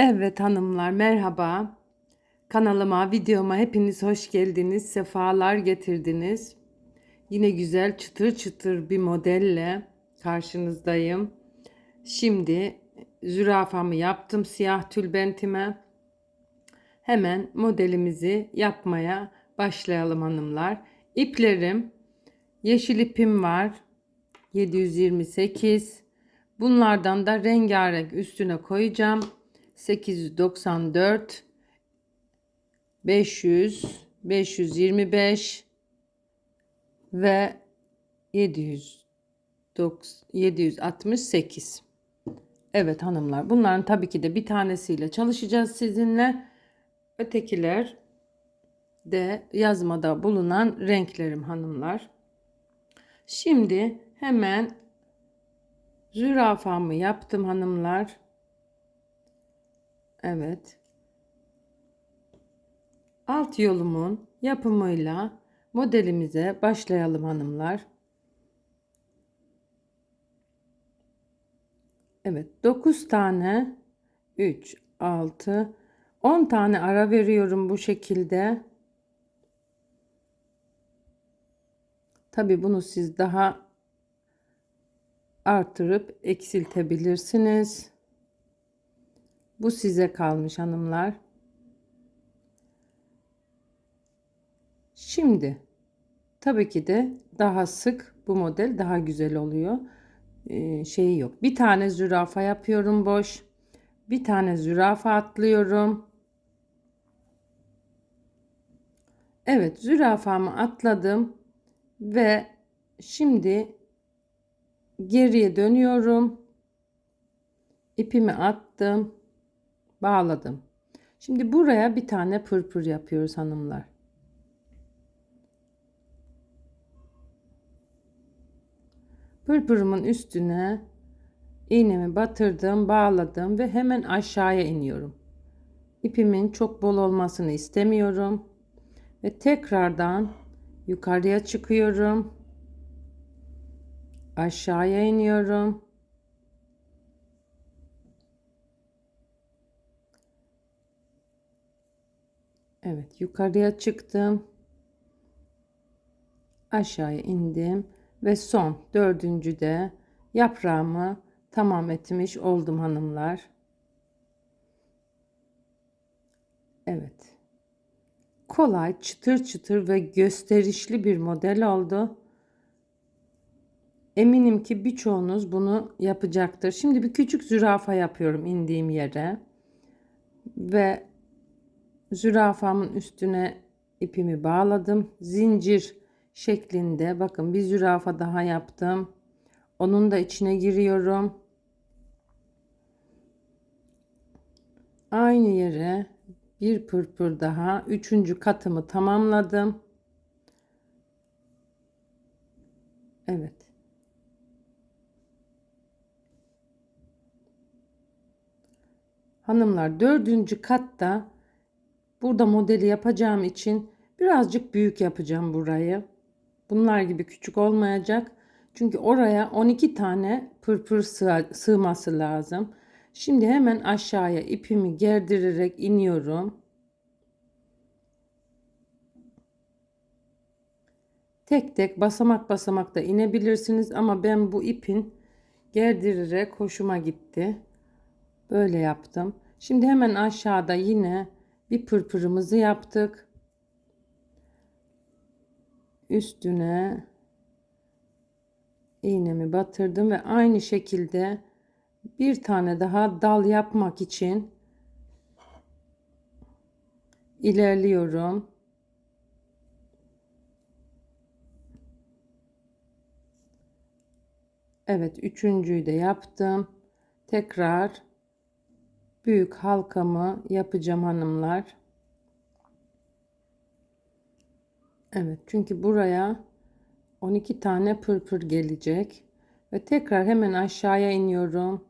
Evet hanımlar merhaba. Kanalıma, videoma hepiniz hoş geldiniz. Sefalar getirdiniz. Yine güzel çıtır çıtır bir modelle karşınızdayım. Şimdi zürafamı yaptım siyah tülbentime. Hemen modelimizi yapmaya başlayalım hanımlar. İplerim yeşil ipim var. 728. Bunlardan da rengarenk üstüne koyacağım. 894 500 525 ve 700 768 Evet hanımlar bunların tabii ki de bir tanesiyle çalışacağız sizinle. Ötekiler de yazmada bulunan renklerim hanımlar. Şimdi hemen zürafamı yaptım hanımlar Evet. Alt yolumun yapımıyla modelimize başlayalım hanımlar. Evet 9 tane 3 6 10 tane ara veriyorum bu şekilde. Tabi bunu siz daha artırıp eksiltebilirsiniz. Bu size kalmış hanımlar. Şimdi tabii ki de daha sık bu model daha güzel oluyor. Ee, şeyi yok. Bir tane zürafa yapıyorum boş. Bir tane zürafa atlıyorum. Evet zürafamı atladım ve şimdi geriye dönüyorum. İpimi attım bağladım. Şimdi buraya bir tane pırpır yapıyoruz hanımlar. Pırpırımın üstüne iğnemi batırdım, bağladım ve hemen aşağıya iniyorum. İpimin çok bol olmasını istemiyorum. Ve tekrardan yukarıya çıkıyorum. Aşağıya iniyorum. Evet yukarıya çıktım. Aşağıya indim ve son dördüncü de yaprağımı tamam etmiş oldum hanımlar. Evet. Kolay, çıtır çıtır ve gösterişli bir model oldu. Eminim ki birçoğunuz bunu yapacaktır. Şimdi bir küçük zürafa yapıyorum indiğim yere. Ve zürafamın üstüne ipimi bağladım. Zincir şeklinde bakın bir zürafa daha yaptım. Onun da içine giriyorum. Aynı yere bir pırpır daha üçüncü katımı tamamladım. Evet. Hanımlar dördüncü katta Burada modeli yapacağım için birazcık büyük yapacağım burayı. Bunlar gibi küçük olmayacak. Çünkü oraya 12 tane pırpır sığ sığması lazım. Şimdi hemen aşağıya ipimi gerdirerek iniyorum. Tek tek basamak basamak da inebilirsiniz ama ben bu ipin gerdirerek hoşuma gitti. Böyle yaptım. Şimdi hemen aşağıda yine bir pırpırımızı yaptık. Üstüne iğnemi batırdım ve aynı şekilde bir tane daha dal yapmak için ilerliyorum. Evet, üçüncüyü de yaptım. Tekrar büyük halkamı yapacağım hanımlar. Evet çünkü buraya 12 tane pırpır gelecek. Ve tekrar hemen aşağıya iniyorum.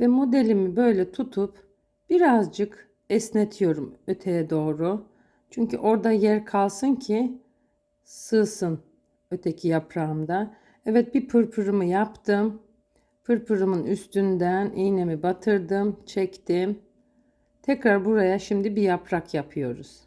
Ve modelimi böyle tutup birazcık esnetiyorum öteye doğru. Çünkü orada yer kalsın ki sığsın öteki yaprağımda. Evet bir pırpırımı yaptım Pırpırımın üstünden iğnemi batırdım, çektim. Tekrar buraya şimdi bir yaprak yapıyoruz.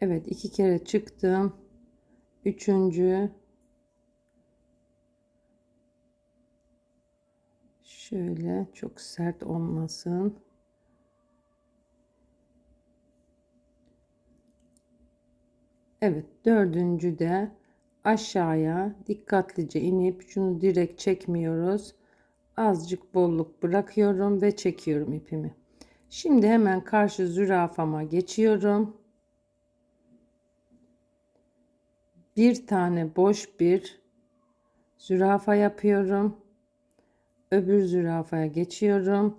Evet iki kere çıktım. Üçüncü şöyle çok sert olmasın. Evet dördüncü de aşağıya dikkatlice inip şunu direkt çekmiyoruz. Azıcık bolluk bırakıyorum ve çekiyorum ipimi. Şimdi hemen karşı zürafama geçiyorum. bir tane boş bir zürafa yapıyorum. Öbür zürafaya geçiyorum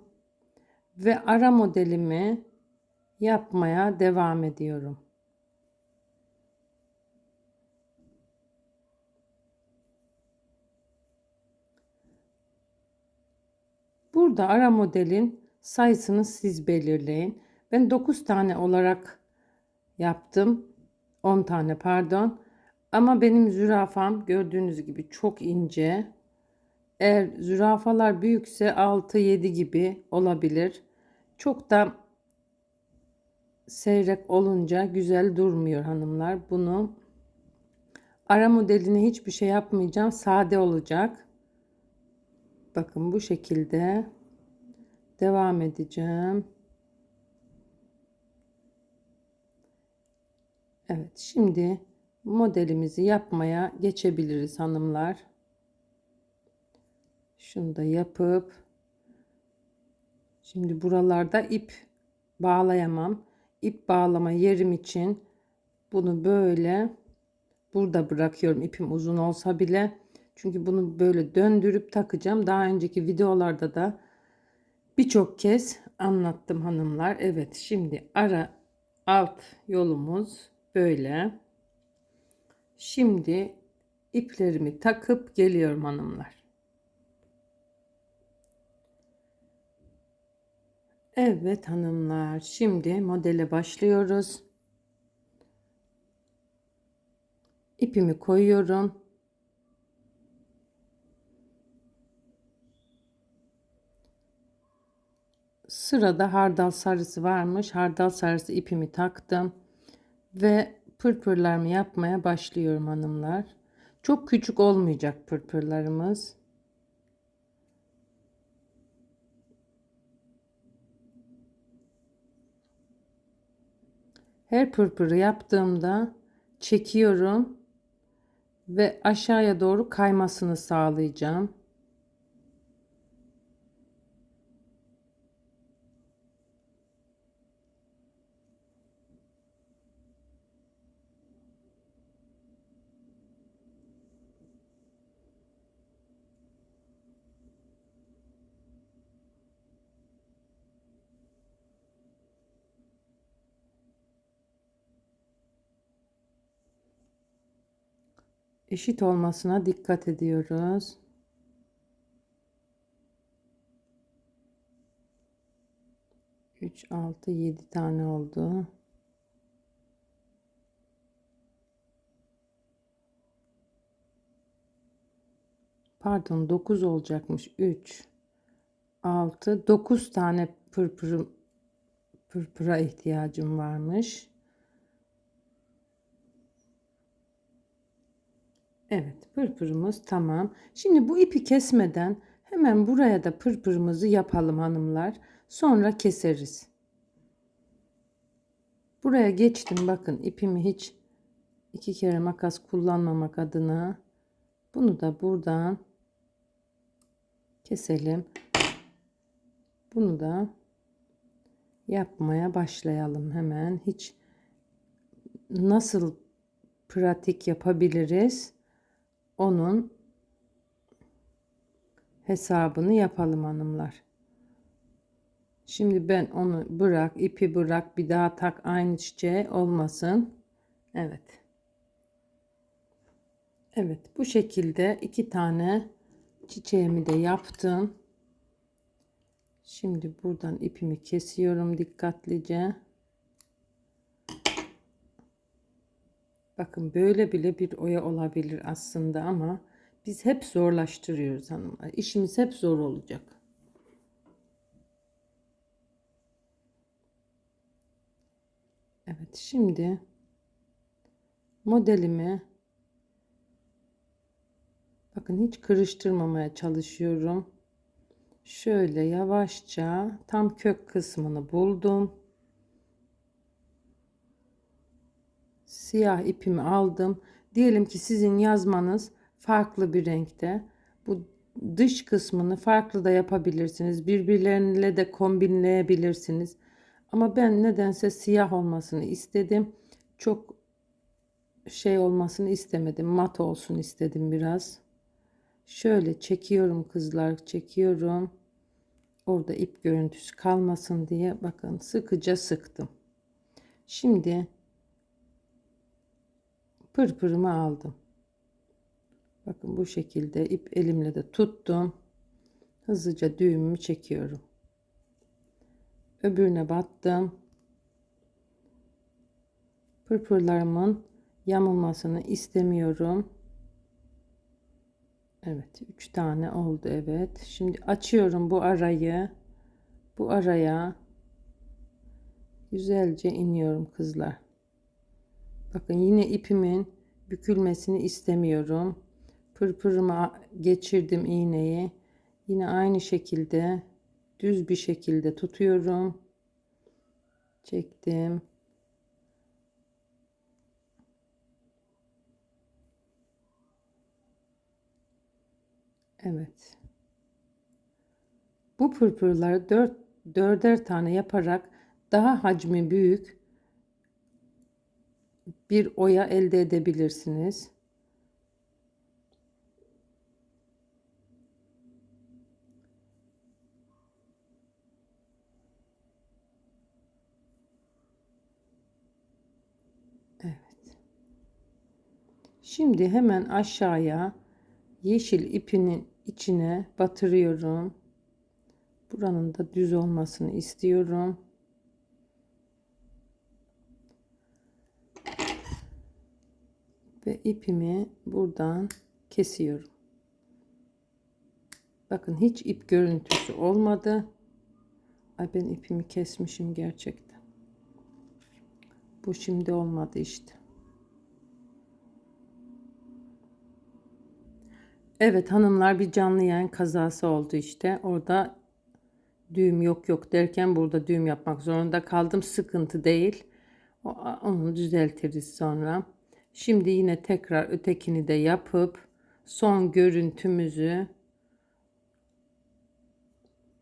ve ara modelimi yapmaya devam ediyorum. Burada ara modelin sayısını siz belirleyin. Ben 9 tane olarak yaptım. 10 tane pardon. Ama benim zürafam gördüğünüz gibi çok ince. Eğer zürafalar büyükse 6-7 gibi olabilir. Çok da seyrek olunca güzel durmuyor hanımlar. Bunu ara modeline hiçbir şey yapmayacağım. Sade olacak. Bakın bu şekilde devam edeceğim. Evet şimdi modelimizi yapmaya geçebiliriz hanımlar. Şunu da yapıp şimdi buralarda ip bağlayamam. İp bağlama yerim için bunu böyle burada bırakıyorum ipim uzun olsa bile. Çünkü bunu böyle döndürüp takacağım. Daha önceki videolarda da birçok kez anlattım hanımlar. Evet şimdi ara alt yolumuz böyle. Şimdi iplerimi takıp geliyorum hanımlar. Evet hanımlar şimdi modele başlıyoruz. İpimi koyuyorum. Sırada hardal sarısı varmış. Hardal sarısı ipimi taktım ve pırpırlarımı yapmaya başlıyorum hanımlar. Çok küçük olmayacak pırpırlarımız. Her pırpırı yaptığımda çekiyorum ve aşağıya doğru kaymasını sağlayacağım. Eşit olmasına dikkat ediyoruz. Üç, altı, yedi tane oldu. Pardon dokuz olacakmış. Üç, altı, dokuz tane pırpır, pırpıra ihtiyacım varmış. Evet pırpırımız tamam. Şimdi bu ipi kesmeden hemen buraya da pırpırımızı yapalım hanımlar. Sonra keseriz. Buraya geçtim bakın ipimi hiç iki kere makas kullanmamak adına bunu da buradan keselim. Bunu da yapmaya başlayalım hemen. Hiç nasıl pratik yapabiliriz? Onun hesabını yapalım hanımlar. Şimdi ben onu bırak, ipi bırak, bir daha tak aynı çiçeğe olmasın. Evet. Evet, bu şekilde iki tane çiçeğimi de yaptım. Şimdi buradan ipimi kesiyorum dikkatlice. Bakın böyle bile bir oya olabilir aslında ama biz hep zorlaştırıyoruz hanımlar. İşimiz hep zor olacak. Evet şimdi modelimi bakın hiç kırıştırmamaya çalışıyorum. Şöyle yavaşça tam kök kısmını buldum. Siyah ipimi aldım. Diyelim ki sizin yazmanız farklı bir renkte. Bu dış kısmını farklı da yapabilirsiniz. Birbirleriyle de kombinleyebilirsiniz. Ama ben nedense siyah olmasını istedim. Çok şey olmasını istemedim. Mat olsun istedim biraz. Şöyle çekiyorum kızlar, çekiyorum. Orada ip görüntüsü kalmasın diye bakın sıkıca sıktım. Şimdi pırpırımı aldım. Bakın bu şekilde ip elimle de tuttum. Hızlıca düğümümü çekiyorum. Öbürüne battım. Pırpırlarımın yamulmasını istemiyorum. Evet, 3 tane oldu evet. Şimdi açıyorum bu arayı. Bu araya güzelce iniyorum kızlar. Bakın yine ipimin bükülmesini istemiyorum. Pırpırıma geçirdim iğneyi. Yine aynı şekilde düz bir şekilde tutuyorum. Çektim. Evet. Bu pırpırları 4 dörder tane yaparak daha hacmi büyük bir oya elde edebilirsiniz. Evet. Şimdi hemen aşağıya yeşil ipinin içine batırıyorum. Buranın da düz olmasını istiyorum. İpimi buradan kesiyorum. Bakın hiç ip görüntüsü olmadı. Ay ben ipimi kesmişim gerçekten. Bu şimdi olmadı işte. Evet hanımlar bir canlı yayın kazası oldu işte. Orada düğüm yok yok derken burada düğüm yapmak zorunda kaldım. Sıkıntı değil. Onu düzeltiriz sonra. Şimdi yine tekrar ötekini de yapıp son görüntümüzü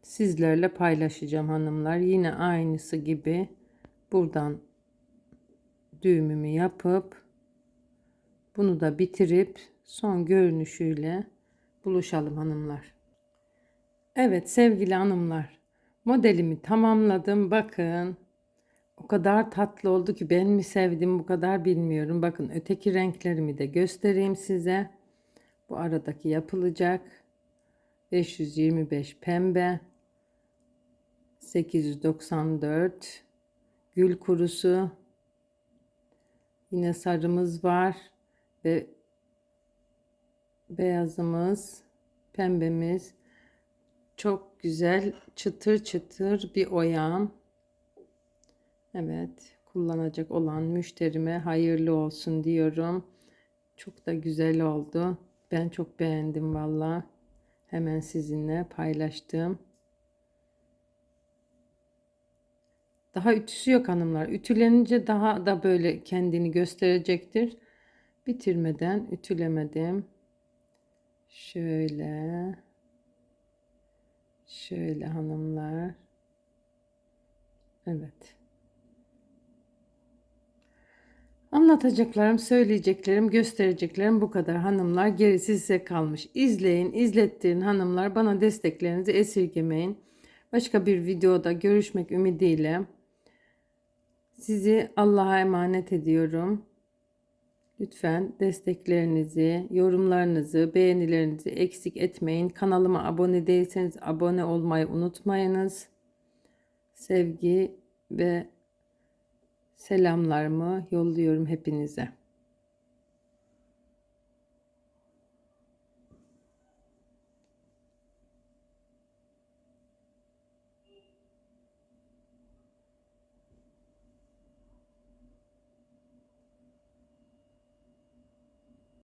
sizlerle paylaşacağım hanımlar. Yine aynısı gibi buradan düğümümü yapıp bunu da bitirip son görünüşüyle buluşalım hanımlar. Evet sevgili hanımlar modelimi tamamladım. Bakın o kadar tatlı oldu ki ben mi sevdim bu kadar bilmiyorum. Bakın öteki renklerimi de göstereyim size. Bu aradaki yapılacak. 525 pembe. 894 gül kurusu. Yine sarımız var ve beyazımız, pembemiz çok güzel çıtır çıtır bir oyam. Evet, kullanacak olan müşterime hayırlı olsun diyorum. Çok da güzel oldu. Ben çok beğendim valla. Hemen sizinle paylaştım. Daha ütüsü yok hanımlar. Ütülenince daha da böyle kendini gösterecektir. Bitirmeden ütülemedim. Şöyle. Şöyle hanımlar. Evet. Anlatacaklarım, söyleyeceklerim, göstereceklerim bu kadar hanımlar. Gerisi size kalmış. İzleyin, izlettirin hanımlar. Bana desteklerinizi esirgemeyin. Başka bir videoda görüşmek ümidiyle. Sizi Allah'a emanet ediyorum. Lütfen desteklerinizi, yorumlarınızı, beğenilerinizi eksik etmeyin. Kanalıma abone değilseniz abone olmayı unutmayınız. Sevgi ve selamlarımı yolluyorum hepinize.